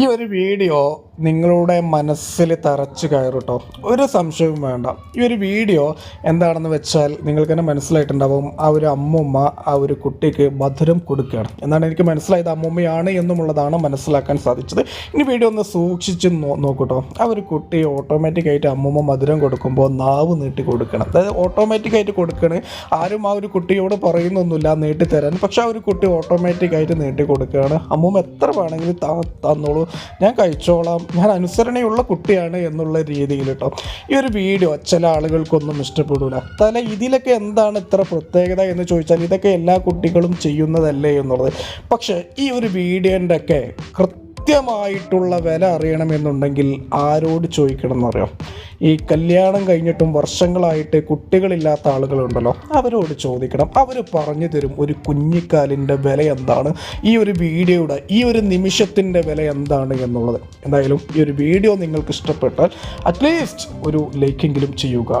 ഈ ഒരു വീഡിയോ നിങ്ങളുടെ മനസ്സിൽ തറച്ചു കയറും ഒരു സംശയവും വേണ്ട. ഈ ഒരു വീഡിയോ എന്താണെന്ന് വെച്ചാൽ നിങ്ങൾക്ക് തന്നെ മനസ്സിലായിട്ടുണ്ടാവും ആ ഒരു അമ്മൂമ്മ ആ ഒരു കുട്ടിക്ക് മധുരം കൊടുക്കുകയാണ്. എന്നാണ് എനിക്ക് മനസ്സിലായത്. അമ്മൂമ്മയാണ് എന്നുമുള്ളതാണ് മനസ്സിലാക്കാൻ സാധിച്ചത്. ഇനി വീഡിയോ ഒന്ന് സൂക്ഷിച്ച് നോക്കൂട്ടോ. ആ ഒരു കുട്ടി ഓട്ടോമാറ്റിക്കായിട്ട് അമ്മൂമ്മ മധുരം കൊടുക്കുമ്പോൾ നാവ് നീട്ടി കൊടുക്കണം. അതായത് ഓട്ടോമാറ്റിക്കായിട്ട് കൊടുക്കണേ. ആരും ആ ഒരു കുട്ടിയോട് പറയുന്നൊന്നുമില്ല നീട്ടിത്തരാൻ. പക്ഷെ ആ ഒരു കുട്ടി ഓട്ടോമാറ്റിക്കായിട്ട് നീട്ടി കൊടുക്കുകയാണ്. അമ്മൂമ്മ എത്ര വേണമെങ്കിലും തന്നോളൂ. ഞാൻ കഴിച്ചോളാം. ഞാൻ അനുസരണയുള്ള കുട്ടിയാണ് എന്നുള്ള രീതിയിൽ കേട്ടോ ഈ ഒരു വീഡിയോ ചില ആളുകൾക്കൊന്നും ഇഷ്ടപ്പെടില്ല തല ഇതിലൊക്കെ എന്താണ് ഇത്ര പ്രത്യേകത എന്ന് ചോദിച്ചാൽ ഇതൊക്കെ എല്ലാ കുട്ടികളും ചെയ്യുന്നതല്ലേ എന്നുള്ളത്. പക്ഷേ ഈ ഒരു വീഡിയോന്റെ ഒക്കെ കൃത്യമായിട്ടുള്ള വില അറിയണമെന്നുണ്ടെങ്കിൽ ആരോട് ചോദിക്കണം എന്നറിയാം ഈ കല്യാണം കഴിഞ്ഞിട്ടും വർഷങ്ങളായിട്ട് കുട്ടികളില്ലാത്ത ആളുകളുണ്ടല്ലോ അവരോട് ചോദിക്കണം. അവർ പറഞ്ഞു തരും ഒരു കുഞ്ഞിക്കാലിന്റെ വില എന്താണ് ഈ ഒരു വീഡിയോയുടെ ഈ ഒരു നിമിഷത്തിന്റെ വില എന്താണ് എന്നുള്ളത്. എന്തായാലും ഈ ഒരു വീഡിയോ നിങ്ങൾക്ക് ഇഷ്ടപ്പെട്ടാൽ അറ്റ്ലീസ്റ്റ് ഒരു ലൈക്കെങ്കിലും ചെയ്യുക.